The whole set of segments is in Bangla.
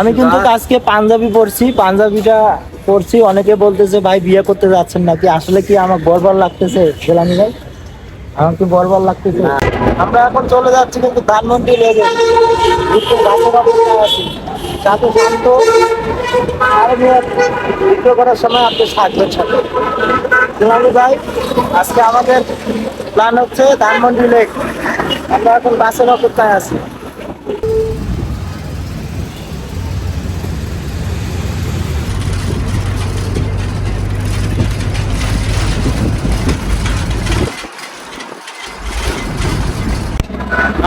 আমি কিন্তু আজকে পাঞ্জাবি পরছি পাঞ্জাবিটা পরছি। অনেকে বলতেছে ভাই বিয়ে করতে যাচ্ছেন নাকি? আসলে কি আমার বরবার লাগতেছে? গেলামি ভাই আমার কি বরবার লাগতেছে? আমরা এখন চলে যাচ্ছি কিন্তু ধানমন্ডি লেগে একটু অপেক্ষায় আছি সাথে শান্ত। আর ভিডিও করার সময় আপনি থাকবেন সাথে। গেলামি ভাই আজকে আমাদের প্ল্যান হচ্ছে ধানমন্ডি লেক। আমরা এখন বাসের অপেক্ষায় আছি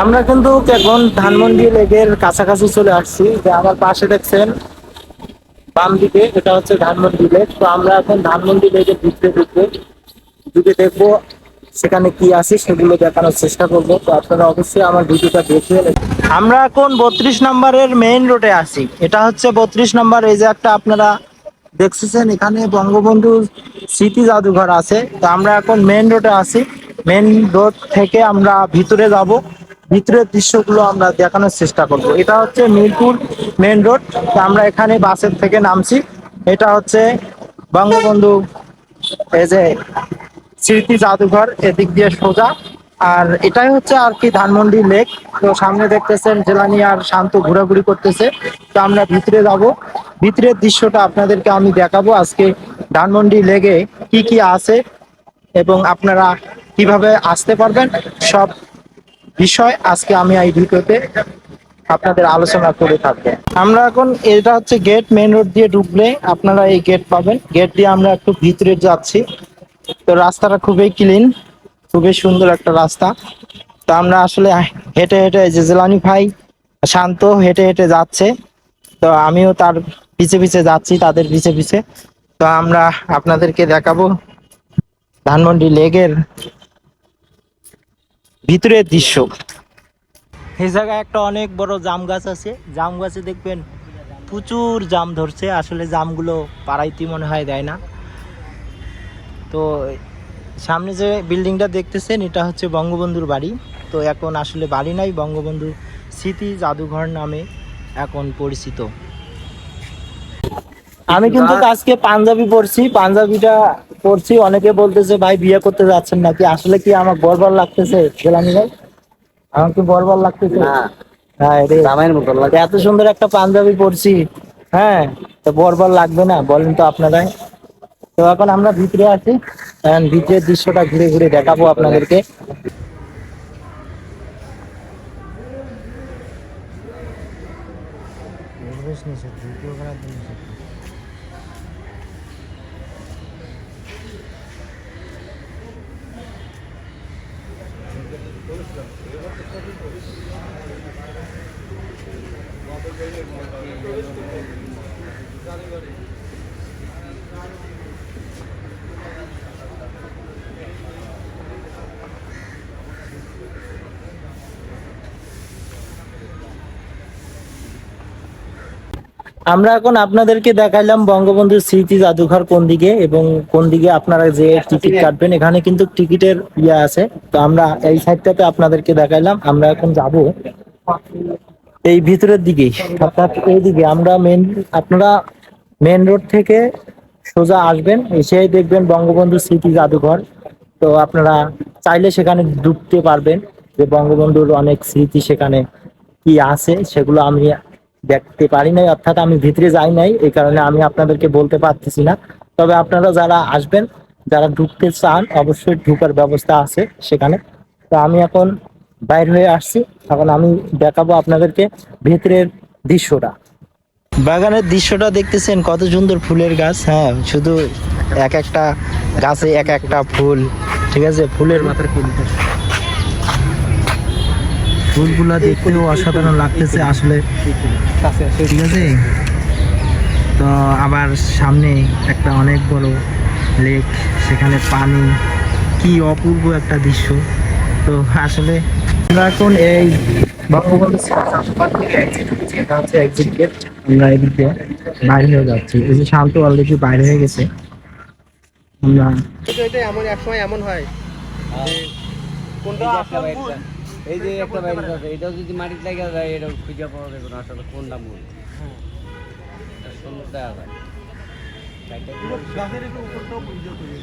আমরা কিন্তু এখন ধানমন্ডি লেকের কাছাকাছি চলে আসছি। যে আমার পাশে দেখছেন বাম দিকে, এটা হচ্ছে ধানমন্ডি লেক। তো আমরা এখন ধানমন্ডি লেকের ভিতরে ঢুকবো ঢুকে দেখব সেখানে কি আছে, সেগুলো দেখানোর চেষ্টা করব। তো আপনারা অবশ্যই আমার ভিডিওটা দেখে আমরা এখন বত্রিশ নম্বরের মেইন রোডে আছি। এটা হচ্ছে বত্রিশ নম্বর, এই যে একটা আপনারা দেখতেছেন, এখানে বঙ্গবন্ধু স্মৃতি জাদুঘর আছে। তো আমরা এখন মেইন রোডে আছি। মেইন রোড থেকে আমরা ভিতরে যাব। ভিতরের দৃশ্যগুলো আমরা দেখানোর চেষ্টা করব। এটা হচ্ছে মিরপুর মেইন রোড আমরা এখানে বাসের থেকে নামছি। এটা হচ্ছে বঙ্গবন্ধু এই যে স্মৃতি জাদুঘর এদিক দিয়ে সোজা। আর এটাই হচ্ছে আর কি ধানমন্ডি লেক। তো সামনে দেখতেছেন জেলানি আর শান্ত ঘোরাঘুরি করতেছে। তো আমরা ভিতরে যাব। ভিতরের দৃশ্যটা আপনাদেরকে আমি দেখাবো আজকে ধানমন্ডি লেগে কি কি আছে এবং আপনারা কীভাবে আসতে পারবেন, সব বিষয় আজকে আমি এই ভিডিওতে আপনাদের আলোচনা করে থাকব। আমরা এখন এটা হচ্ছে গেট মেন রোড দিয়ে ঢুকলে আপনারা এই গেট পাবেন। গেট দিয়ে আমরা একটু ভিতরে যাচ্ছি। তো রাস্তাটা খুবই ক্লিন খুবই সুন্দর একটা রাস্তা। তো আমরা আসলে হেঁটে হেঁটে যে জেলানি ভাই শান্ত হেঁটে হেঁটে যাচ্ছে। তো আমিও তার পিছে পিছে যাচ্ছি, তাদের পিছে পিছে। তো আমরা আপনাদেরকে দেখাবো ধানমন্ডি লেগের ভিতরের দৃশ্য। এই জায়গায় একটা অনেক বড় জাম গাছ আছে। জাম গাছে দেখবেন প্রচুর জাম ধরছে। আসলে জামগুলো পাড়াইতে মনে হয় দেয় না। তো সামনে যে বিল্ডিংটা দেখতেছেন, এটা হচ্ছে বঙ্গবন্ধুর বাড়ি। তো এখন আসলে বাড়ি নাই, বঙ্গবন্ধু স্মৃতি জাদুঘর নামে এখন পরিচিত। আমি কিন্তু আজকে পাঞ্জাবি পরছি পাঞ্জাবিটা পরছি। অনেকে বলতেছে ভাই বিয়ে করতে যাচ্ছেন নাকি? আসলে কি আমার বরবার লাগতেছে? গেলামি ভাই আমার কি বরবার লাগতেছে? হ্যাঁ এত সুন্দর একটা পাঞ্জাবি পরছি। হ্যাঁ তো বরবার লাগবে না বলেন তো আপনারাই। তো এখন আমরা ভিতরে আছি। ভিতরের দৃশ্যটা ঘুরে ঘুরে দেখাবো আপনাদেরকে। আমরা এখন আপনাদেরকে দেখাইলাম বঙ্গবন্ধুর স্মৃতি জাদুঘর কোন দিকে এবং কোন দিকে আপনারা যে টিকিট কাটবেন। এখানে কিন্তু টিকিটের ইয়ে আছে। তো আমরা এই সাইডটাতে আপনাদেরকে দেখাইলাম। আমরা এখন যাব। এই ভিতরের দিকে অর্থাৎ এইদিকে আমরা মেন আপনারা মেন রোড থেকে সোজা আসবেন, এসেই দেখবেন বঙ্গবন্ধু স্মৃতি জাদুঘর। তো আপনারা চাইলে সেখানে ঢুকতে পারবেন যে বঙ্গবন্ধুর অনেক স্মৃতি সেখানে কি আছে, সেগুলো আমি দেখতে পারি নাই, অর্থাৎ আমি ভিতরে যাই নাই, এই কারণে আমি আপনাদেরকে বলতে পারতেছি না। তবে আপনারা যারা আসবেন, যারা ঢুকতে চান, অবশ্যই ঢুকার ব্যবস্থা আছে সেখানে। তো আমি এখন বাইর হয়ে আসছি। এখন আমি দেখাবো আপনাদেরকে ভেতরের দৃশ্যটা। বাগানের দৃশ্যটা দেখতেছেন, কত সুন্দর ফুলের গাছ হ্যাঁ শুধু এক একটা গাছে এক একটা ফুল, ঠিক আছে? ফুলের মাথার ফুল ফুলগুলা দেখতেও অসাধারণ লাগতেছে আসলে, ঠিক আছে? তো আবার সামনে একটা অনেক বড় লেক, সেখানে পানি, কি অপূর্ব একটা দৃশ্য। তো আসলে আমরা এখন এই বঙ্গবন্ধু জাদুঘর থেকে exit হচ্ছি। এটা হচ্ছে exit gate। আমরা এদিক বাইরে হয়ে যাচ্ছি। এই যে শান্ত অলরেডি বাইরে হয়ে গেছে। আমরা এটা এমন এক সময় এমন হয় যে কোনটা আসল এই যে একটা বাইরে আছে এটাও যদি মাটিতে লাগে যায় এটা খুঁজে পাওয়া যাবে না আসলে কোনটা মূল গাছের একটু উপরটাও করে।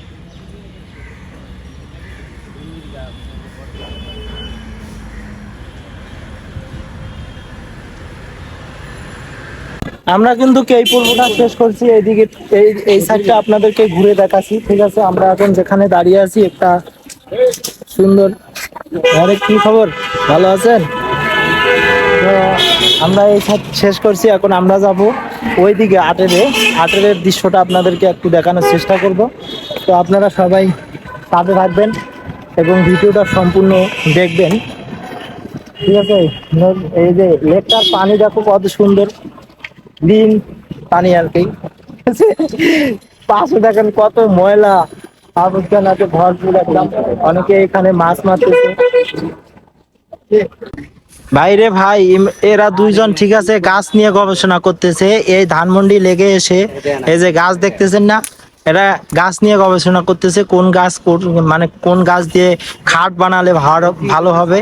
আমরা কিন্তু এই পর্বটা শেষ করছি, এইদিকে এই এই সাইডটা আপনাদেরকে ঘুরে দেখাচ্ছি। ঠিক আছে, আমরা এখন যেখানে দাঁড়িয়ে আছি, একটা সুন্দর আরে, কি খবর? ভালো আছেন? আমরা এই সাইড শেষ করছি, এখন আমরা যাব ওইদিকে আটেরে। আটেরের দৃশ্যটা আপনাদেরকে একটু দেখানোর চেষ্টা করব। তো আপনারা সবাই সাথে থাকবেন এবং ভিডিওটা সম্পূর্ণ দেখবেন। ঠিক আছে, এই যে লেকটার পানি দেখো, কত সুন্দর। ক্লিন পানি আর কি। পাশে দেখেন কত ময়লা। আবর্জনাতে ভরপুর একদম। অনেকে এখানে মাছ মারতেছে। ভাইরে ভাই এরা দুইজন ঠিক আছে, গাছ নিয়ে গবেষণা করতেছে। এই ধানমন্ডি লেগে এসে, এই যে গাছ দেখতেছেন না? এরা গাছ নিয়ে গবেষণা করতেছে কোন গাছ কোন- মানে কোন গাছ দিয়ে খাট বানালে ভালো ভালো হবে।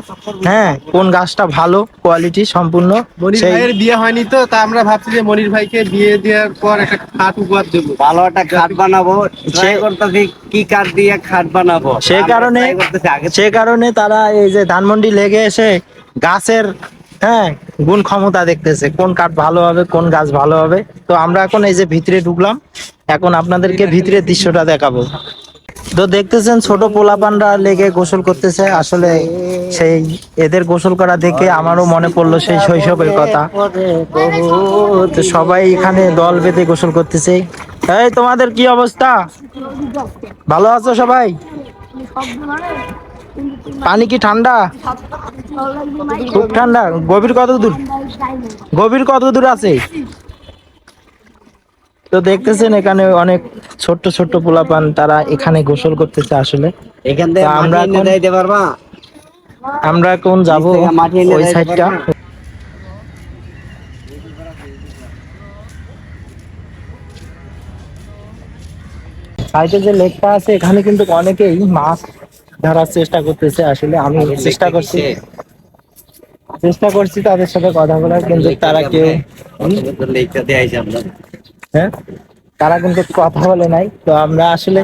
হ্যাঁ কোন গাছটা ভালো কোয়ালিটি সম্পূর্ণ মনির ভাইয়ের বিয়ে হয়নি তো তা আমরা ভাবছি যে মনির ভাইকে বিয়ে দেওয়ার পর একটা খাট উপহার দেবো। ভালো একটা খাট বানাবো ট্রাই করতেছি কি কাঠ দিয়ে খাট বানাবো। সে কারণে সে কারণে তারা এই যে ধানমন্ডি লেগে এসে গাছের হ্যাঁ গুণ ক্ষমতা দেখতেছে, কোন কাঠ ভালো হবে, কোন গাছ ভালো হবে। তো আমরা এখন এই যে ভিতরে ঢুকলাম, এখন আপনাদেরকে ভিতরের দৃশ্যটা দেখাবো। তো দেখতেছেন ছোট পোলাপানরা লেগে গোসল করতেছে, আসলে সেই এদের গোসল করা দেখে আমারও মনে পড়ল সেই শৈশবের কথা। সবাই এখানে দল বেঁধে গোসল করতেছে। এই, তোমাদের কি অবস্থা? ভালো আছো সবাই? পানি কি ঠান্ডা? খুব ঠান্ডা। গভীর কত দূর? গভীর কত দূর আছে? তো দেখতেছেন এখানে অনেক ছোট্ট ছোট্ট পোলাপান তারা এখানে গোসল করতেছে আসলে। এখান থেকে আমরা পারবা? আমরা এখন যাব ওই সাইডটা সাইডে যে লেকটা আছে এখানে কিন্তু অনেকেই মাছ ধরার চেষ্টা করতেছে আসলে আমি চেষ্টা করছি। চেষ্টা করছি তাদের সাথে কথা বলার কিন্তু তারা কেউ হ্যাঁ? তারা কিন্তু কথা বলে নাই। তো আমরা আসলে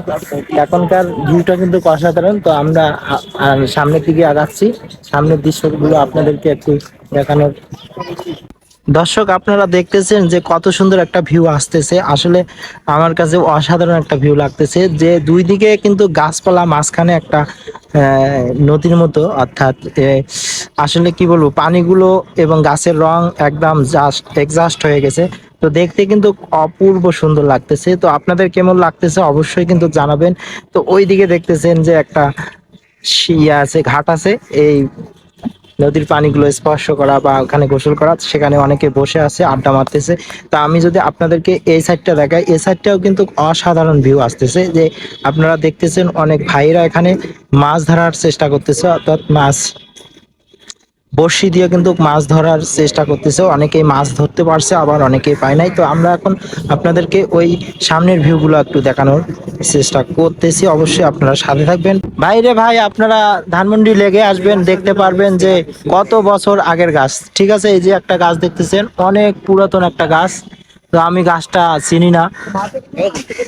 এখনকার ভিউটা কিন্তু অসাধারণ। তো আমরা সামনের দিকে আগাচ্ছি। সামনের দৃশ্যগুলো আপনাদেরকে একটু দেখানোর দর্শক, আপনারা দেখতেছেন যে কত সুন্দর একটা ভিউ আসতেছে। আসলে আমার কাছে অসাধারণ একটা ভিউ লাগতেছে যে দুই দিকে কিন্তু গাছপালা মাঝখানে একটা নদীর মতো। অর্থাৎ আসলে কি বলব, পানিগুলো এবং গাছের রং একদম জাস্ট এক্সাস্ট হয়ে গেছে। তো দেখতে কিন্তু অপূর্ব সুন্দর লাগতেছে। তো আপনাদের কেমন লাগতেছে অবশ্যই কিন্তু জানাবেন। তো ওই দিকে দেখতেছেন যে একটা ইয়ে আছে, ঘাট আছে। এই নদীর পানিগুলো স্পর্শ করা বা ওখানে গোসল করা, সেখানে অনেকে বসে আছে, আড্ডা মারতেছে। তা আমি যদি আপনাদেরকে এই সাইডটা দেখাই, এই সাইডটাও কিন্তু অসাধারণ ভিউ আসতেছে যে আপনারা দেখতেছেন অনেক ভাইরা এখানে মাছ ধরার চেষ্টা করতেছে, অর্থাৎ মাছ বড়শি দিয়ে কিন্তু মাছ ধরার চেষ্টা করতেছে। অনেকেই মাছ ধরতে পারছে, আবার অনেকেই পায় নাই। তো আমরা এখন আপনাদেরকে ওই সামনের ভিউগুলো একটু দেখানোর চেষ্টা করতেছি। অবশ্যই আপনারা সাথে থাকবেন। বাইরে ভাই, আপনারা ধানমন্ডি লেগে আসবেন, দেখতে পারবেন যে কত বছর আগের গাছ। ঠিক আছে, এই যে একটা গাছ দেখতেছেন, অনেক পুরাতন একটা গাছ। তো আমি গাছটা চিনি না।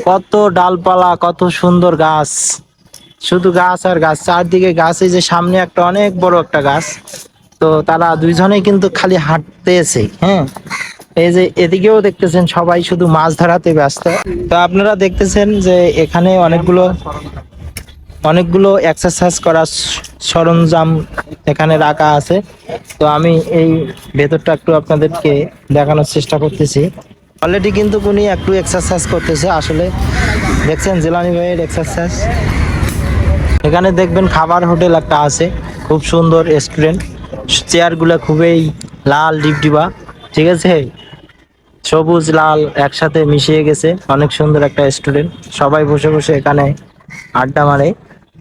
কত ডালপালা, কত সুন্দর গাছ। শুধু গাছ আর গাছ, চারদিকে গাছ। এই যে সামনে একটা অনেক বড় একটা গাছ। তো তারা দুইজনেই কিন্তু খালি হাঁটতেছে হ্যাঁ? এই যে এদিকেও দেখতেছেন সবাই শুধু মাছ ধরাতে ব্যস্ত। তো আপনারা দেখতেছেন যে এখানে অনেকগুলো অনেকগুলো এক্সারসাইজ করার সরঞ্জাম এখানে রাখা আছে। তো আমি এই ভেতরটা একটু আপনাদেরকে দেখানোর চেষ্টা করতেছি। অলরেডি কিন্তু উনি একটু এক্সারসাইজ করতেছে, আসলে দেখছেন জেলানি ভাইয়ের এক্সারসাইজ এখানে দেখবেন খাবার হোটেল একটা আছে, খুব সুন্দর রেস্টুরেন্ট চেয়ারগুলো খুবই লাল ডিপডিবা ঠিক আছে? সবুজ লাল একসাথে মিশিয়ে গেছে। অনেক সুন্দর একটা রেস্টুরেন্ট সবাই বসে বসে এখানে আড্ডা মারে।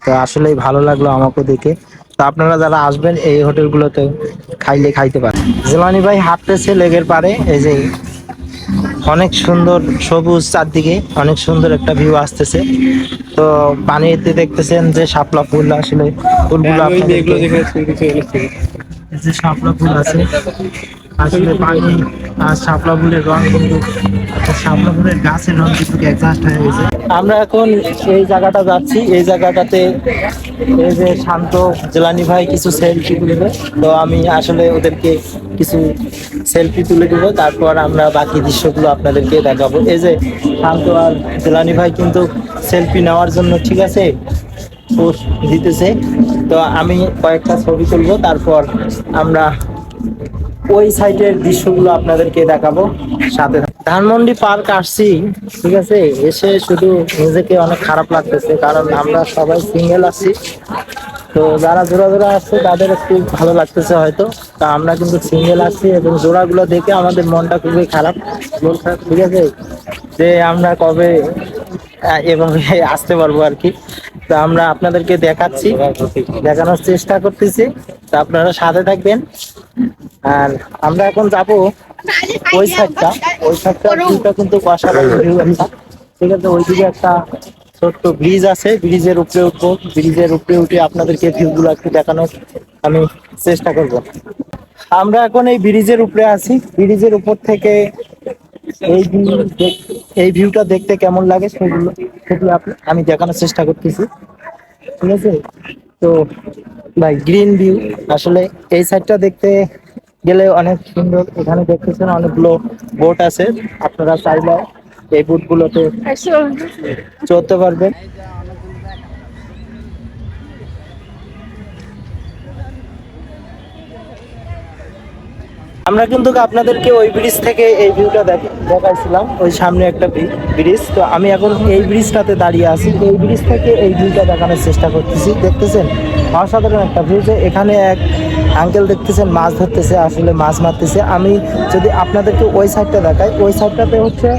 তো আসলেই ভালো লাগল আমাকে দেখে। তো আপনারা যারা আসবেন এই হোটেলগুলোতে খাইলে খাইতে পারেন। জেলানি ভাই হাঁটতেছে লেগের পারে এই যে অনেক সুন্দর সবুজ চারদিকে অনেক সুন্দর একটা ভিউ আসতেছে। তো পানিতে দেখতেছেন যে শাপলা ফুল আসলে ফুলগুলো হ্যাঁ, যে শাপলা ফুল আছে, আসলে পানি আর শাপলা ফুলের রং কিন্তু এত সামনের গাছের রং কিন্তু অ্যাডজাস্ট হয়ে গেছে। আমরা এখন এই জায়গাটা যাচ্ছি। এই জায়গাটাতে এই যে শান্ত জেলানি ভাই কিছু সেলফি তুলবে। তো আমি আসলে ওদেরকে কিছু সেলফি তুলে দেবো। তারপর আমরা বাকি দৃশ্যগুলো আপনাদেরকে দেখাবো। এই যে শান্ত আর জেলানি ভাই কিন্তু সেলফি নেওয়ার জন্য ঠিক আছে? পোস্ট দিতেছে। তো আমি কয়েকটা ছবি তুলবো, তারপর আমরা ওই সাইডের দৃশ্যগুলো আপনাদেরকে দেখাবো সাথে। ধানমন্ডি পার্ক আসছি, ঠিক আছে? এসে শুধু নিজেকে অনেক খারাপ লাগতেছে, কারণ আমরা সবাই সিঙ্গেল আছি। তো যারা জোড়া জোড়া আসছে তাদের একটু ভালো লাগতেছে হয়তো। তা আমরা কিন্তু সিঙ্গেল আসছি এবং জোড়াগুলো দেখে আমাদের মনটা খুবই খারাপ। মন খারাপ ঠিক আছে? যে আমরা কবে এবং আসতে পারব আর কি। তো আমরা আপনাদেরকে দেখাচ্ছি, দেখানোর চেষ্টা করতেছি। তো আপনারা সাথে থাকবেন। আর আমরা এখন যাব ওই সাইডটা। ওই সাইডটা কিন্তু ঠিক আছে, ওইদিকে একটা ছোট্ট ব্রিজ আছে। ব্রিজের উপরে উঠবো। ব্রিজের উপরে উঠে আপনাদেরকে ভিউগুলো একটু দেখানোর আমি চেষ্টা করব। আমরা এখন এই ব্রিজের উপরে আছি। ব্রিজের উপর থেকে এই ভিউ এই ভিউটা দেখতে কেমন লাগে সেগুলো সেটি আমি দেখানোর চেষ্টা করতেছি। ঠিক আছে? তো ভাই গ্রিন ভিউ আসলে এই সাইডটা দেখতে গেলে অনেক সুন্দর। এখানে দেখতেছেন অনেকগুলো বোট আছে। আপনারা চাইলে এই বোট গুলোতে চলতে পারবেন। আমরা কিন্তু আপনাদেরকে ওই ব্রিজ থেকে এই ভিউটা দেখাইছিলাম, ওই সামনে একটা ব্রিজ তো আমি এখন এই ব্রিজটাতে দাঁড়িয়ে আছি। এই ব্রিজ থেকে এই ভিউটা দেখানোর চেষ্টা করতেছি। দেখতেছেন, অসাধারণ একটা ভিউ যে এখানে এক আঙ্কেল দেখতেছেন, মাছ ধরতেছে, আসলে মাছ মারতেছে। আমি যদি আপনাদেরকে ওই সাইডটা দেখাই, ওই সাইডটাতে হচ্ছে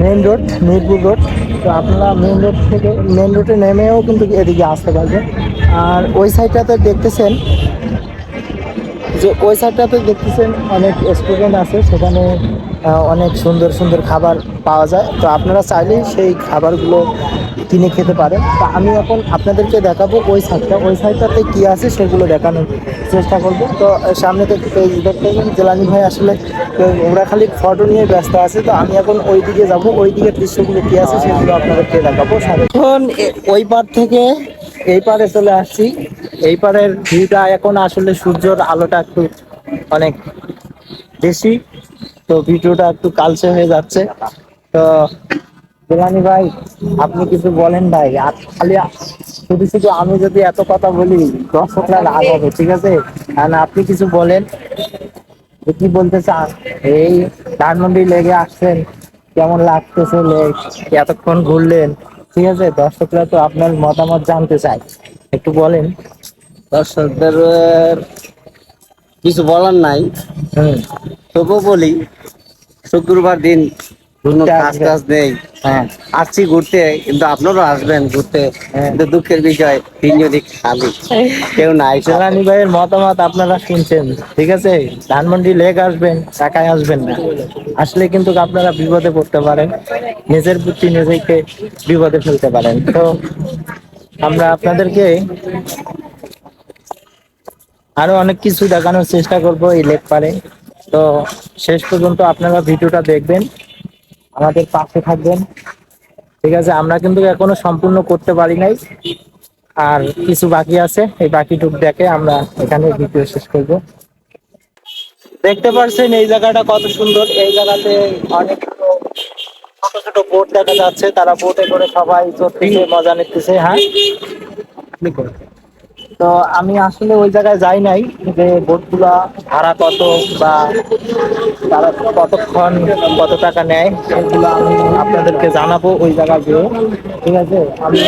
মেন রোড মিরপুর রোড তো আপনারা মেন রোড থেকে মেন রোডে নেমেও কিন্তু এদিকে আসতে পারবেন। আর ওই সাইডটাতে দেখতেছেন যে ওই সাইডটাতে দেখতেছেন অনেক স্টুডেন্ট আছে সেখানে অনেক সুন্দর সুন্দর খাবার পাওয়া যায়। তো আপনারা চাইলেই সেই খাবারগুলো কিনে খেতে পারেন। তা আমি এখন আপনাদেরকে দেখাবো ওই সাইডটা ওই সাইডটাতে কী আছে সেগুলো দেখানোর চেষ্টা করব। তো সামনে থেকে এই দেখতে জেলানি ভাই আসলে ওরা খালি ফটো নিয়ে ব্যস্ত আছে। তো আমি এখন ওই দিকে যাব। ওই দিকের দৃশ্যগুলো কী আছে সেগুলো আপনাদেরকে দেখাবো। এখন ওই পার থেকে এই পারে চলে আসছি। এই পারের ভিউটা এখন আসলে সূর্যের আলোটা একটু অনেক বেশি, তো ভিডিওটা একটু কালচে হয়ে যাচ্ছে। তো বেলানি ভাই, আপনি কিছু বলেন ভাই, আর খালি শুধু শুধু আমি যদি এত কথা বলি, দর্শকরা রাগ হবে, ঠিক আছে? আর আপনি কিছু বলেন কি বলতে চান? এই ধানমন্ডি লেগে আসছেন, কেমন লাগতেছে লেগ এতক্ষণ ঘুরলেন, ঠিক আছে? দর্শকরা তো আপনার মতামত জানতে চায়। একটু বলেন। দর্শকদের কিছু বলার নাই। তবুও বলি শুক্রবার দিন কোনো ঘুরতে কাজ আসবেন। টাজ নেই। হ্যাঁ। আসছি ঘুরতে কিন্তু আপনারও আসবেন ঘুরতে। হ্যাঁ। কিন্তু দুঃখের বিষয় তিনজনই খালি। কেউ নাই জেলানি ভাইয়ের মতামত আপনারা শুনছেন ঠিক আছে? ধানমন্ডি লেক আসবেন একাই আসবেন না। আসলে কিন্তু আপনারা বিপদে পড়তে পারেন। নিজের প্রতি নিজেকে বিপদে ফেলতে পারেন। তো আমরা আপনাদেরকে আরও অনেক কিছু দেখানোর চেষ্টা করব এই লেক পারে তো শেষ পর্যন্ত আপনারা ভিডিওটা দেখবেন, আমাদের পাশে থাকবেন। ঠিক আছে, আমরা কিন্তু এখনও সম্পূর্ণ করতে পারি নাই। আর কিছু বাকি আছে, এই বাকিটুক দেখে আমরা এখানে ভিডিও শেষ করব। দেখতে পারছেন এই জায়গাটা কত সুন্দর। এই জায়গাতে অনেক ছোট ছোট বোট দেখা যাচ্ছে। তারা বোটে করে সবাই চড়তেছে মজা নিতেছে হ্যাঁ। তো আমি আসলে ওই জায়গায় যাই নাই যে বোটগুলা ভাড়া কত বা তারা কতক্ষণ কত টাকা নেয় সেগুলো আমি আপনাদেরকে জানাব ওই জায়গা গিয়ে ঠিক আছে? আমি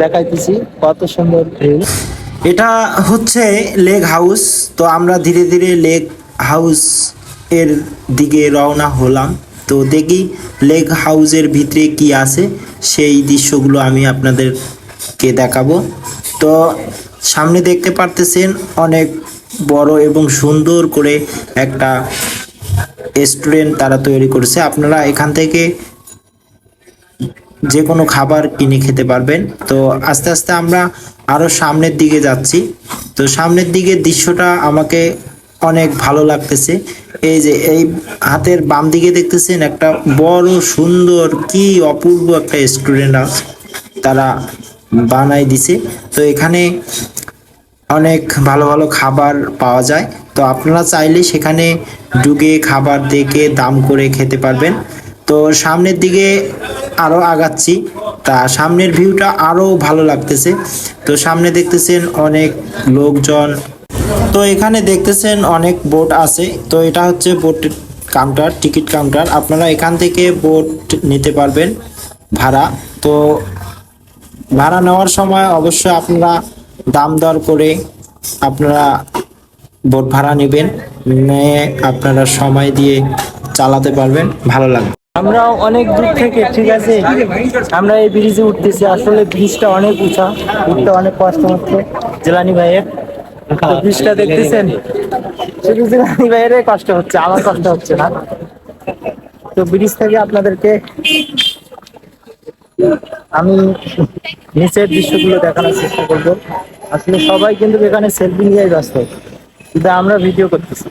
দেখাইতেছি কত সুন্দর ভিউ এটা হচ্ছে লেক হাউস। তো আমরা ধীরে ধীরে লেক হাউস এর দিকে রওনা হলাম। তো দেখি লেক হাউসের ভিতরে কি আছে, সেই দৃশ্যগুলো আমি আপনাদেরকে দেখাবো। তো সামনে দেখতে পারতেছেন অনেক বড় এবং সুন্দর করে একটা রেস্টুরেন্ট তারা তৈরি করেছে। আপনারা এখান থেকে যে কোনো খাবার কিনে খেতে পারবেন। তো আস্তে আস্তে আমরা আরও সামনের দিকে যাচ্ছি। তো সামনের দিকে দৃশ্যটা আমাকে অনেক ভালো লাগতেছে। এই যে এই হাতের বাম দিকে দেখতেছেন একটা বড় সুন্দর কি অপূর্ব একটা স্টুডেন্ট তারা বানাই দিছে। তো এখানে অনেক ভালো ভালো খাবার পাওয়া যায়। তো আপনারা চাইলে সেখানে ঢুকে খাবার দেখে দাম করে খেতে পারবেন। তো সামনের দিকে আরও আগাচ্ছি। তা সামনের ভিউটা আরও ভালো লাগতেছে। তো সামনে দেখতেছেন অনেক লোকজন। তো এখানে দেখতেছেন অনেক বোট আছে। তো এটা হচ্ছে বোট কাউন্টার, টিকিট কাউন্টার। আপনারা এখান থেকে বোট নিতে পারবেন ভাড়া। তো ভাড়া নেওয়ার সময় অবশ্যই আপনারা দাম দর করে আপনারা বোট ভাড়া নেবেন, নিয়ে আপনারা সময় দিয়ে চালাতে পারবেন, ভালো লাগবে। আমরা অনেক দূর থেকে, ঠিক আছে? আমরা এই ব্রিজে উঠতেছি, আসলে ব্রিজটা অনেক উঁচা, উঠতে অনেক কষ্ট হচ্ছে, জেলানি ভাইয়ের। ব্রিজটা দেখতেছেন? শুধু জেলানি ভাইয়ের কষ্ট হচ্ছে, আমার কষ্ট হচ্ছে না। তো ব্রিজ থেকে আপনাদেরকে আমি নিচের দৃশ্যগুলো দেখানোর চেষ্টা করব। আসলে সবাই কিন্তু এখানে সেলফি নিয়ে ব্যস্ত। কিন্তু আমরা ভিডিও করতেছি।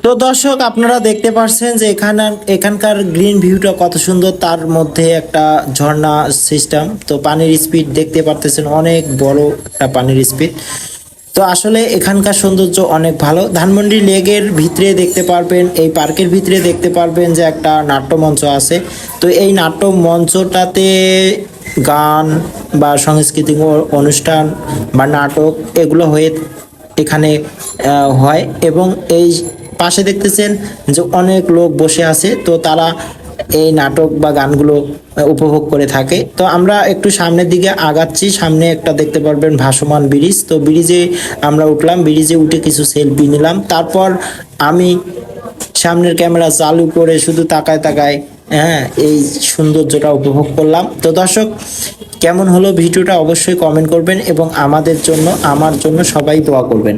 তো দর্শক, আপনারা দেখতে পাচ্ছেন যে এখানে এখানকার গ্রিন ভিউটা কত সুন্দর, তার মধ্যে একটা ঝর্ণা সিস্টেম তো পানির স্পিড দেখতে পারতেছেন, অনেক বড় একটা পানির স্পিড তো আসলে এখানকার সৌন্দর্য অনেক ভালো। ধানমন্ডি লেগের ভিতরে দেখতে পারবেন, এই পার্কের ভিতরে দেখতে পারবেন যে একটা নাট্যমঞ্চ আছে। তো এই নাট্য মঞ্চটাতে গান বা সাংস্কৃতিক অনুষ্ঠান বা নাটক এগুলো হয়ে এখানে হয় এবং এই পাশে দেখতেছেন যে অনেক লোক বসে আছে। তো তারা এই নাটক বা গানগুলো উপভোগ করে থাকে। তো আমরা একটু সামনের দিকে আগাচ্ছি। সামনে একটা দেখতে পারবেন ভাসমান ব্রিজ। তো ব্রিজে আমরা উঠলাম। ব্রিজে উঠে কিছু সেলফি নিলাম। তারপর আমি সামনের ক্যামেরা চালু করে শুধু তাকায় তাকায় হ্যাঁ এই সৌন্দর্যটা উপভোগ করলাম। তো দর্শক, কেমন হলো ভিডিওটা অবশ্যই কমেন্ট করবেন এবং আমাদের জন্য, আমার জন্য সবাই দোয়া করবেন।